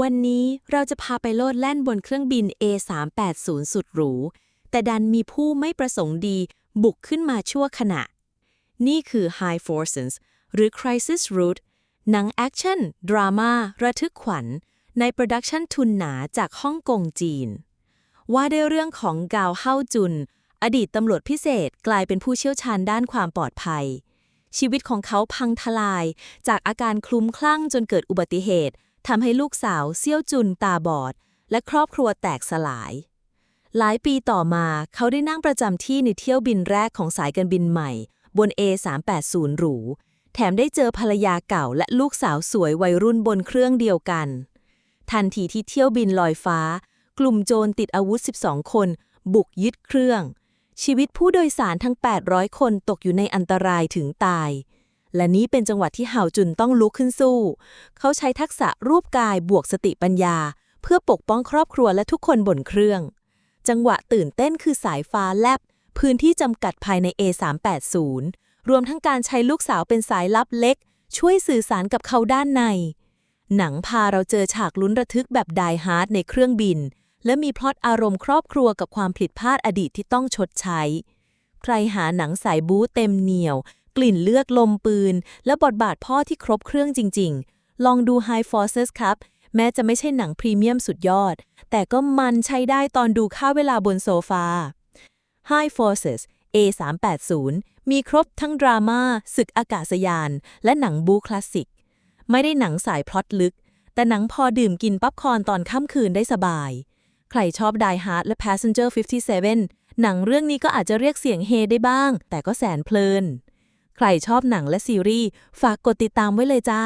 วันนี้เราจะพาไปโลดแล่นบนเครื่องบิน A380 สุดหรู แต่ดันมีผู้ไม่ประสงค์ดีบุกขึ้นมาชั่วขณะ นี่คือ High Forces หรือ Crisis Route หนังแอคชั่น ดราม่า ระทึกขวัญ ในโปรดักชันทุนหนาจากฮ่องกงจีน ว่าด้วยเรื่องของกาวเฮาจุน อดีตตำรวจพิเศษกลายเป็นผู้เชี่ยวชาญด้านความปลอดภัย ชีวิตของเขาพังทลาย จากอาการคลุ้มคลั่งจนเกิดอุบัติเหตุ ทำให้ลูกสาวเซี่ยวจุนตาบอด และครอบครัวแตกสลาย หลายปีต่อมาเขาได้นั่งประจำที่ในเที่ยวบินแรกของสายการบินใหม่ บน A380 หรู แถมได้เจอภรรยาเก่าและลูกสาวสวยวัยรุ่นบนเครื่องเดียวกัน ทันทีที่เที่ยวบินลอยฟ้า กลุ่มโจรติดอาวุธ 12 คน บุกยึดเครื่อง ชีวิตผู้โดยสารทั้ง 800 คนตกอยู่ในอันตรายถึงตาย และนี้เป็นจังหวะที่เห่าจุนต้องลุกขึ้นสู้ เขาใช้ทักษะรูปกายบวกสติปัญญา เพื่อปกป้องครอบครัวและทุกคนบนเครื่อง จังหวะตื่นเต้นคือสายฟ้าแลบ พื้นที่จำกัดภายใน A380 รวมทั้งการใช้ลูกสาวเป็นสายลับเล็ก ช่วยสื่อสารกับเขาด้านใน หนังพาเราเจอฉากลุ้นระทึกแบบไดฮาร์ดในเครื่องบิน และมีพล็อตอารมณ์ครอบครัวกับความผิดพลาดอดีตที่ต้องชดใช้ ใครหาหนังสายบู๊เต็มเหนียว กลิ่นเลือดลมปืน และบทบาทพ่อที่ครบเครื่องจริง ๆ ลองดู High Forces ครับ แม้จะไม่ใช่หนังพรีเมียมสุดยอด แต่ก็มันใช้ได้ตอนดูค่าเวลาบนโซฟา High Forces A380 มีครบทั้งดราม่าศึกอากาศยาน และหนังบูคลาสสิก ไม่ได้หนังสายพล็อตลึก แต่หนังพอดื่มกินป๊อปคอนตอนค่ำคืนได้สบาย ใครชอบ Die Hard และ Passenger 57 หนังเรื่องนี้ก็อาจจะเรียกเสียงเฮได้บ้าง แต่ก็แสนเพลิน ใครชอบหนังและซีรีส์ ฝากกดติดตามไว้เลยจ้า